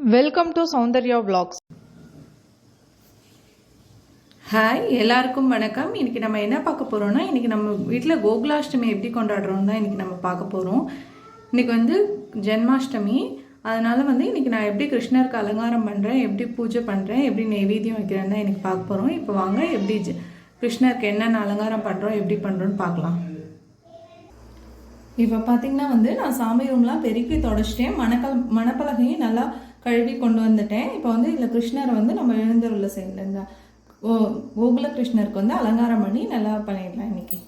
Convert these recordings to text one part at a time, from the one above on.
Welcome to Soundarya vlogs. Hi எல்லாருக்கும் வணக்கம். இன்னைக்கு நம்ம என்ன பார்க்க போறோம்னா இன்னைக்கு நம்ம வீட்டில் கோகுலாஷ்டமி எப்படி கொண்டாடுறோம் தான் இன்னைக்கு நம்ம பார்க்க போகிறோம் இன்னைக்கு வந்து ஜென்மாஷ்டமி. அதனால் வந்து இன்றைக்கி நான் எப்படி கிருஷ்ணருக்கு அலங்காரம் பண்ணுறேன் எப்படி பூஜை பண்ணுறேன் எப்படி நெய்வேத்தியம் வைக்கிறேன்னு தான் இன்னைக்கு பார்க்க போகிறோம் இப்போ வாங்க எப்படி ஜெ- கிருஷ்ணருக்கு என்னென்ன அலங்காரம் பண்ணுறோம் எப்படி பண்ணுறோன்னு பார்க்கலாம். இப்போ பார்த்தீங்கன்னா வந்து நான் சாமி ரூம்லாம் பெருக்கி தொடச்சிட்டேன். மணக்கல் மணப்பலகையும் நல்லா கழுவி கொண்டு வந்துட்டேன். இப்போ வந்து இதில் கிருஷ்ணரை வந்து நம்ம எழுந்தருள செய்யல இந்த கோகுல கிருஷ்ணருக்கு வந்து அலங்காரம் பண்ணி நல்லா பண்ணிடலாம் இன்னைக்கு.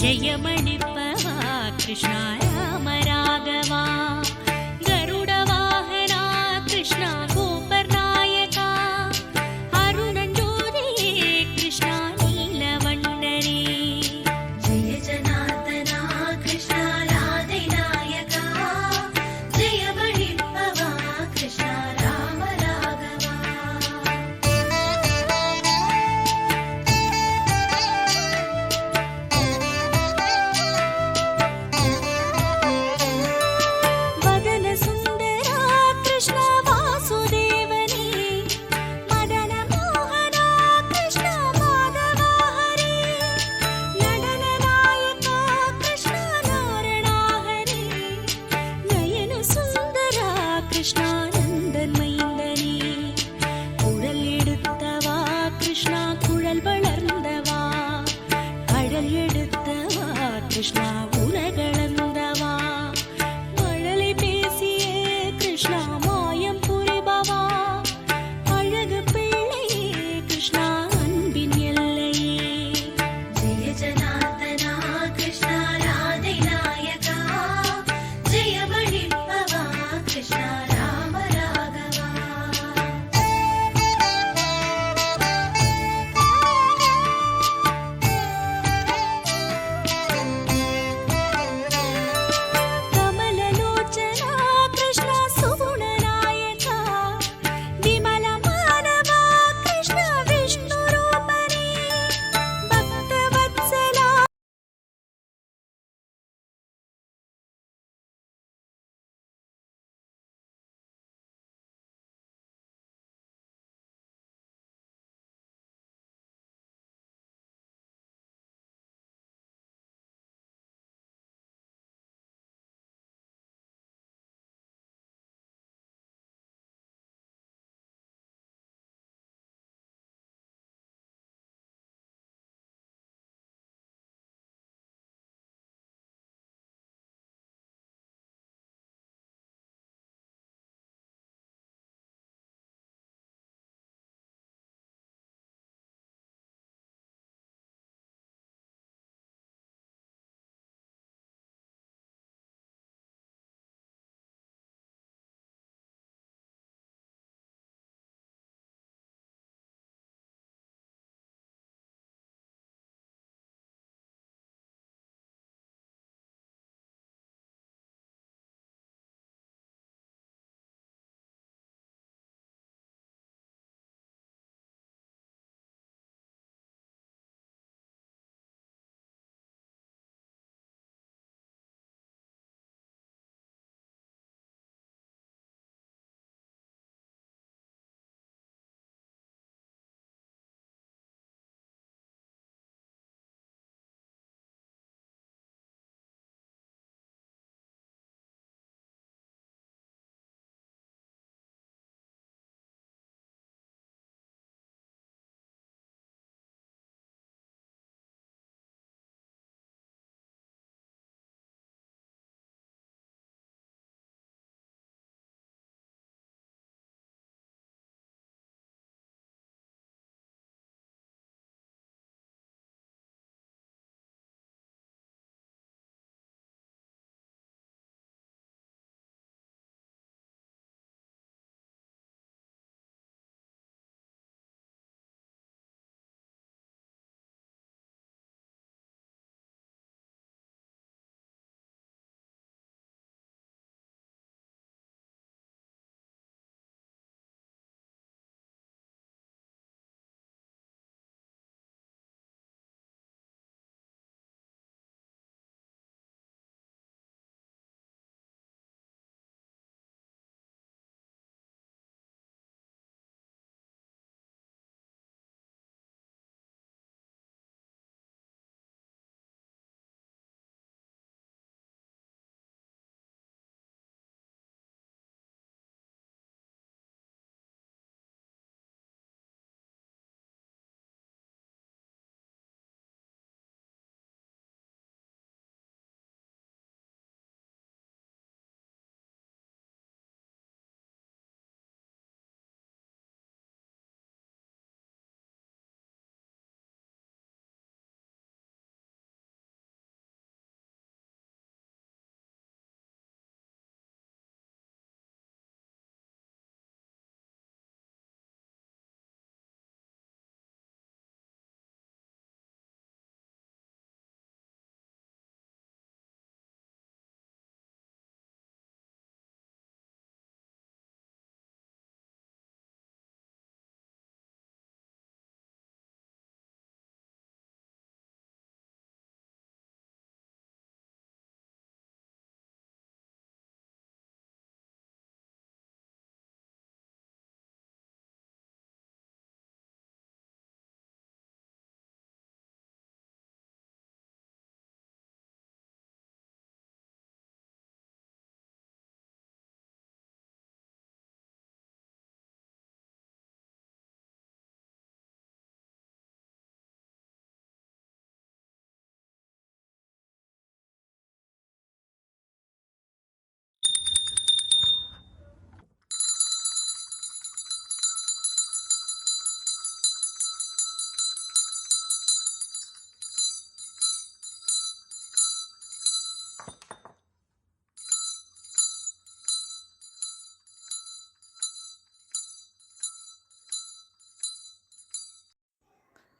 ஜெயமளிப்பவா கிருஷ்ணா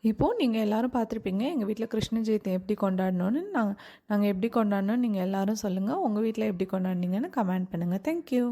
இப்போது நீங்கள் எல்லாரும் பார்த்துருப்பீங்க எங்கள் வீட்டில் கிருஷ்ண ஜெயந்தி எப்படி கொண்டாடணும்னு. நாங்கள் நாங்கள் எப்படி கொண்டாடணும்னு நீங்கள் எல்லாரும் சொல்லுங்கள் உங்கள் வீட்டில் எப்படி கொண்டாடினீங்கன்னு கமெண்ட் பண்ணுங்கள் தேங்க்யூ